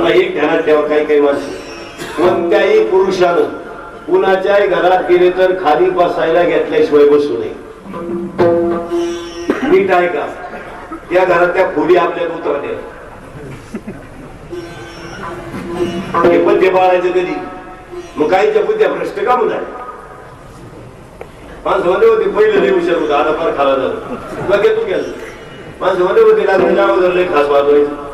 आता एक ध्यानात ठेवा काही काही माणसं. कोणत्याही पुरुषानं कुणाच्याही घरात गेले तर खाली बसायला घेतल्याशिवाय बसू नये. नीट आहे का? त्या घरात त्या खोली आपल्याला उतरल्या. हे पण ते बाळायचं कधी? मग काहीच्या बुद्ध्या भ्रष्ट का म्हणून माणसं म्हणले होते पहिले लय हुशार होता आता फार खाला झालं बघे तू गेलं. माणसं म्हणले होते लग्नाच्या अगोदर खास वाजवायचं.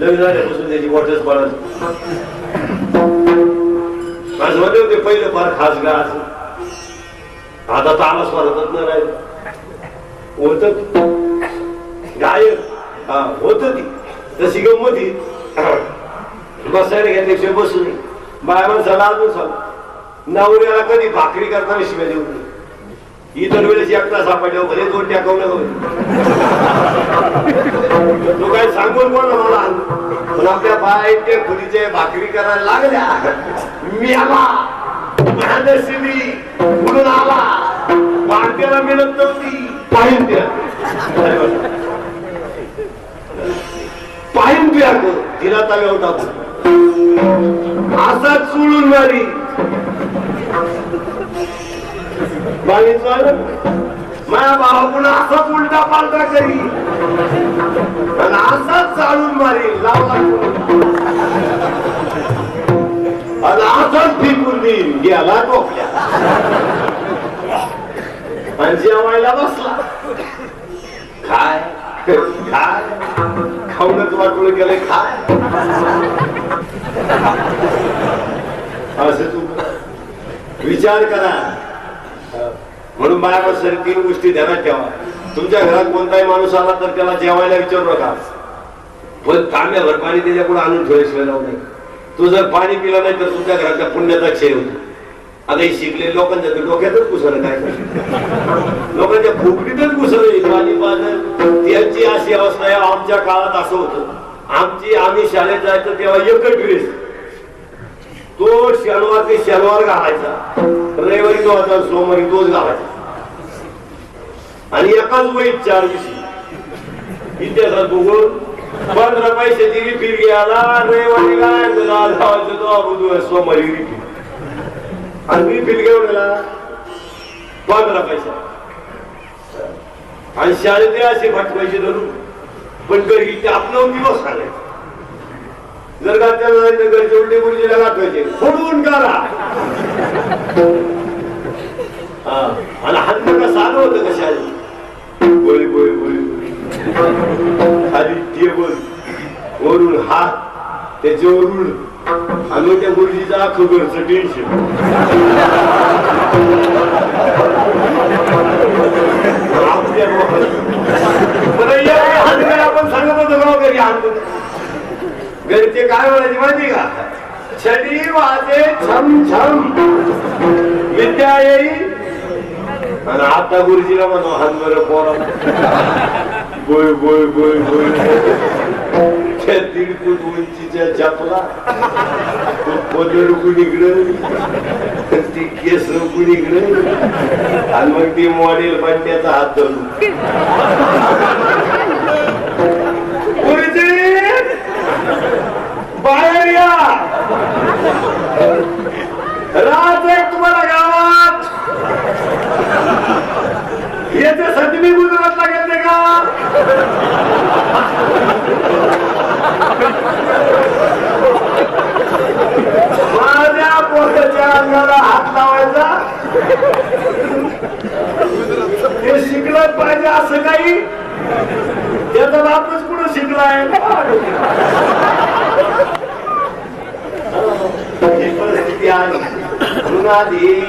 लग्न झाल्यापासून त्याची वॉटर्स पडत माणसं म्हणले होते पहिलं फार खास गाज. आता तर आला स्वरातच नाही राहिलं. होत गायक. हा होत ती. तशी गंमती बसायला घेतल्याशिवाय बसू नये बाय माणसाला अजून सांग नवऱ्याला कधी भाकरी करताना शिवाय देऊ नये. इतर वेळेस एकटा सापडल्यावर भले दोन टाकवलं तो काय सांगून कोण मला पण आपल्या ते खुलीचे भाकरी करायला लागल्या. मी आला. महानशिबी म्हणून आला. भारतीयाला मिळत नव्हती. पाहिजे पाहिन तुया तिला तव्यावर टाकू असाच चुळून मारी. माझ्या भावाकडून असाच उलटा पालटा करी. आणि असाच चालून मारेल लावला आणि असाच फेकून देईल गेला टोकल्या आणि जेवायला बसला. काय काय खाऊनच वाटलं गेलं खाय. असं तू विचार करा. म्हणून बाया तीन गोष्टी ध्यानात ठेवा तुमच्या घरात कोणताही माणूस आला तर त्याला जेवायला विचारू नका. पण तांब्याभर पाणी त्याच्याकडे आणून ठेवायशिवाय लावू नये. तू जर पाणी पिला नाही तर तुमच्या घरातल्या पुण्याचा क्षय होतो. आता हे शिकले लोकांच्या तर डोक्यातच घुसलं काय लोकांच्या खोपडीतच घुसलं पाणी त्यांची अशी अवस्था आमच्या काळात असं होतं. आमची आम्ही शाळेत जायचं तेव्हा एकच ड्रेस तो शनिवार ते शनिवार घालायचा. रविवारी तो आता सोमवारी तोच घालायचा. आणि एकाच वहीत चार दिवशी. इतिहासात बघून पंधरा पैसे दिली फिर घ्यायला रविवारी काय लावायचं तो सोमवारी रिपीट आणि रिफिल घेऊन गेला पंधरा पैसा. आणि शाळेत असे फाट पैसे धरून. पण घरी ते आपलं दिवस सांगायचं जर का त्याला जायचं घरचे उलटे गुरुजीला गाठवायचे फोडून करा हा. आणि हात कसा आलं होतं कशा बोल बोल बोल. खाली टेबल वरून हात त्याचे वरून आणि त्या गुरुजीचा अख्खं घरचं टेन्शन आपल्या लोकांचं. बरं, या हात आपण सांगत होतो गाव घरी हात घरचे काय म्हणायची माहिती का? छडी वाजे छम छम विद्या येई. आणि आता गुरुजीला म्हणतो हात बरं पोरा. बोय गोय गोय बोय त्या दीड फूट उंचीच्या चपला तो पदर कुणीकडे ती केस कुणीकडे आणि मग ती मॉडेल पण त्याचा हात धरून गुरुजी बाहेर या राज एक तुम्हाला गावात याच्यासाठी मी गुजरातला गेले का माझ्या पोटाच्या अंगाला हात लावायचा हे शिकलं पाहिजे असं काही त्याचा बापच कुठं शिकलाय ही परिस्थिती आहे म्हणून आधी